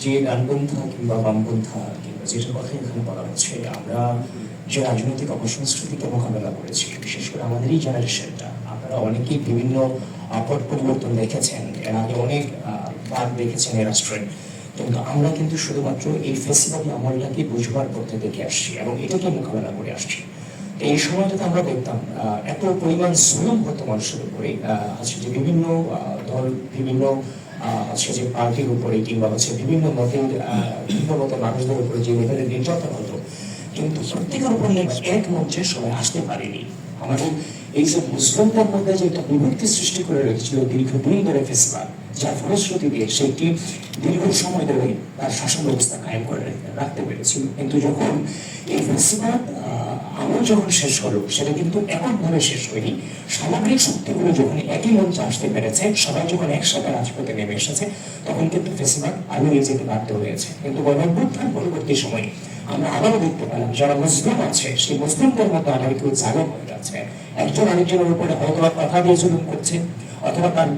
যে ডানপন্থা কিংবা বামপন্থা কিংবা যেটার কথা এখানে বলা হচ্ছে আমরা যে রাজনৈতিক অপসংস্কৃতিকে মোকাবেলা করেছি বিশেষ করে আমাদের এই জেনারেশনটা আপনারা অনেকেই বিভিন্ন আহ, পট পরিবর্তন দেখেছেন এর আগে অনেক বাদ দেখেছেন এই রাষ্ট্রে কিন্তু আমরা কিন্তু শুধুমাত্র এই ফেসিবাদী আমলটাকে বুঝবার পথে দেখে আসছি এবং এটাকে মোকাবেলা করে আসছি। এই সময়টাতে আমরা দেখতাম এত পরিমাণ জুলুম হতো মানুষের উপরে আহ, যে বিভিন্ন দল বিভিন্ন হচ্ছে যে পার্টির উপরে কিংবা হচ্ছে বিভিন্ন মতের বিভিন্ন মতের মানুষদের উপরে যে লেভেলের নির্যাতন হতো, কিন্তু প্রত্যেকের উপর এক মঞ্চে সবাই আসতে পারেনি। আমাদের এই যে মুসলিমদের মধ্যে যে একটা বিভক্তি সৃষ্টি করে রেখেছিল দীর্ঘদিন ধরে ফেসবাদ, যার ফলশ্রুতিতে সেটি দীর্ঘ সময় ধরে তার শাসন ব্যবস্থা কায়েম করে রাখতে পেরেছিল। কিন্তু যখন এই ফেসবাদ আমল যখন শেষ হলো, সেটা কিন্তু এককভাবে শেষ হয়নি। সামগ্রিক শক্তিগুলো যখন একই মঞ্চে আসতে পেরেছে, সবাই যখন একসাথে রাজপথে নেমে এসেছে, তখন কিন্তু ফেসিবাদ আগুনে যেতে বাধ্য হয়েছে। কিন্তু গণঅভ্যুত্থান পরবর্তী সময়ে আমরা আবারও দেখতে পেলাম, যারা মুসলিম আছে, সেই মুসলিমদের মতো আবার কেউ জাগর হয়ে যাচ্ছে একজন আরেকজনের উপরে হয়তো কথা দিয়ে জুলুম করছে, অথবা তার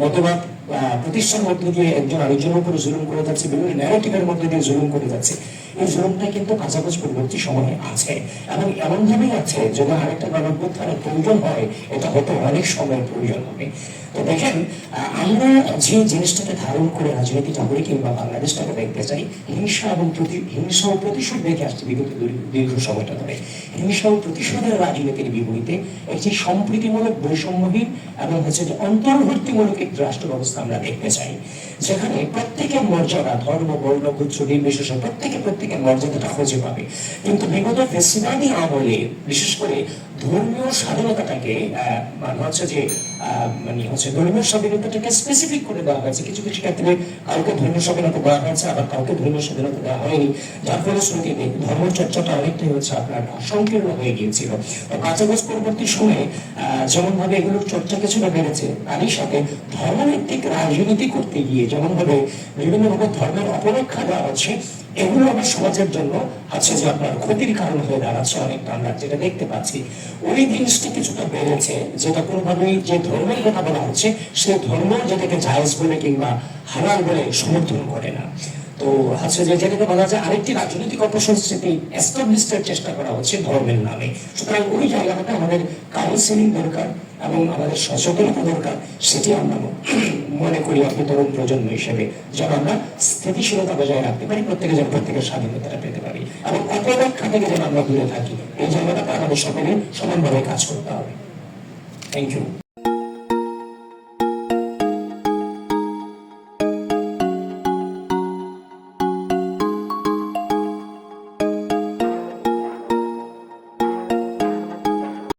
মতবাদ আহ, প্রতিষ্ঠান মধ্য দিয়ে একজন আরেকজনের উপরে জুলুম করে যাচ্ছে বিভিন্ন ন্যারেটিভের মধ্যে দিয়ে জুলুম করে যাচ্ছে। এই জুলুমটা কিন্তু কাছাকাছি পরবর্তী সময়ে আছে। এবং এমন ভাবেই আছে যদি আরেকটা গণঅভ্যুত্থানের প্রয়োজন হয় এটা হয়তো অনেক সময়ের প্রয়োজন হবে। তো দেখেন আমরা যে জিনিসটাকে ধারণ করে রাজনীতিটা করি কিংবা বাংলাদেশটাকে দেখতে চাই হিংসা এবং প্রতি হিংসা ও প্রতিশোধ দেখে আসছে বিগত দীর্ঘ- সময়টা ধরে। হিংসা ও প্রতিশোধের রাজনীতির বিপরীতে একটি সম্প্রীতিমূলক বৈষম্যহীন এবং হচ্ছে যে অন্তর্বর্তীমূলক একটি রাষ্ট্র ব্যবস্থা আমরা দেখতে চাই। যেখানে প্রত্যেকের মর্যাদা, ধর্ম, বর্ণ গুচ্ছ নির্বিশেষে প্রত্যেকে প্রত্যেকের মর্যাদাটা খুঁজে পাবে। কিন্তু বিগত ফেসিবাদী আমলে, বিশেষ করে ধর্মীয় স্বাধীনতাটাকে মানে হচ্ছে যে মানে হচ্ছে ধর্মীয় স্বাধীনতাটাকে স্পেসিফিক করে দেওয়া হয়েছে। কিছু কিছু ক্ষেত্রে কাউকে ধর্মীয় স্বাধীনতা দেওয়া হয়েছে, আবার কাউকে ধর্মীয় স্বাধীনতা দেওয়া হয়নি। যার ফলশ্রুতিতে ধর্ম চর্চাটা অনেকটাই হচ্ছে আপনার সংকীর্ণ হয়ে গিয়েছিল। তো কাছাকাছি পরবর্তী সময়ে যেমন ভাবে এগুলোর চর্চা কিছুটা বেড়েছে, তারই সাথে ধর্মভিত্তিক রাজনীতি করতে গিয়ে যেমন ভাবে বিভিন্ন ভাবে ধর্মের অপরক্ষা দেওয়া হচ্ছে, এগুলো আমার সমাজের জন্য আছে যে আপনার ক্ষতির কারণ হয়ে দাঁড়াচ্ছে অনেকটা আমরা যেটা দেখতে পাচ্ছি। ওই জিনিসটি কিছুটা বেড়েছে। যেটা কোনোভাবেই যে ধর্মের কথা বলা হচ্ছে সেই ধর্ম যেটাকে জাহেজ বলে কিংবা হারাল বলে সমর্থন করে না। তো হচ্ছে যে যেটাকে বলা যায়, আরেকটি রাজনৈতিক অপসংস্কৃতি এস্টাবলিশের চেষ্টা করা হচ্ছে ধর্মের নামে। সুতরাং ওই জায়গাটাতে আমাদের কাউন্সিলিং দরকার এবং আমাদের সচেতনতা দরকার, সেটি আমরা মনে করি আপনি তরুণ প্রজন্ম হিসেবে, যেন আমরা স্থিতিশীলতা বজায় রাখতে পারি, প্রত্যেকে যেন প্রত্যেকের স্বাধীনতাটা পেতে পারি। এবং অপব্যাখ্যা থেকে যেন আমরা দূরে থাকি, এই জায়গাটাতে আমাদের সকলে সমানভাবে কাজ করতে হবে। Thank you